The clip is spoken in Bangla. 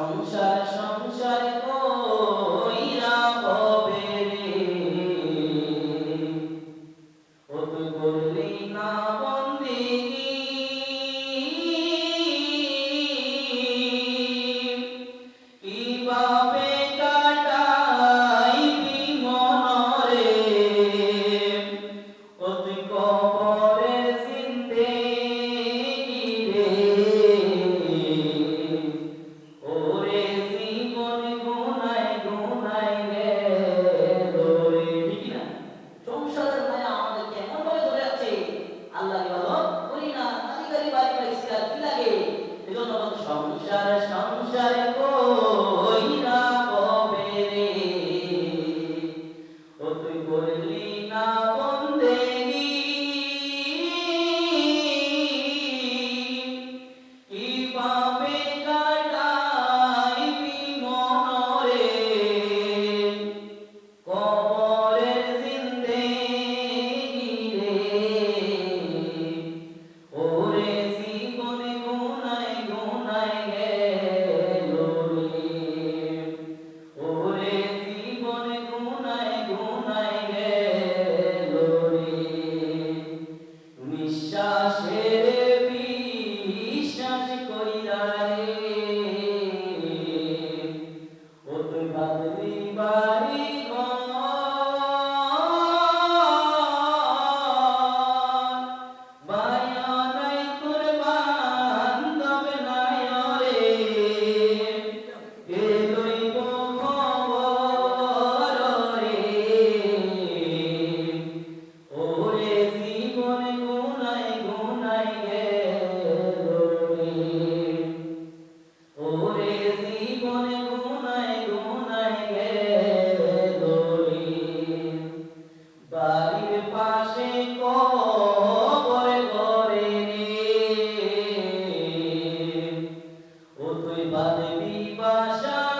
সংসার সংসার সংসার সংসারে নিঃশ্বাসে দেবী বাসা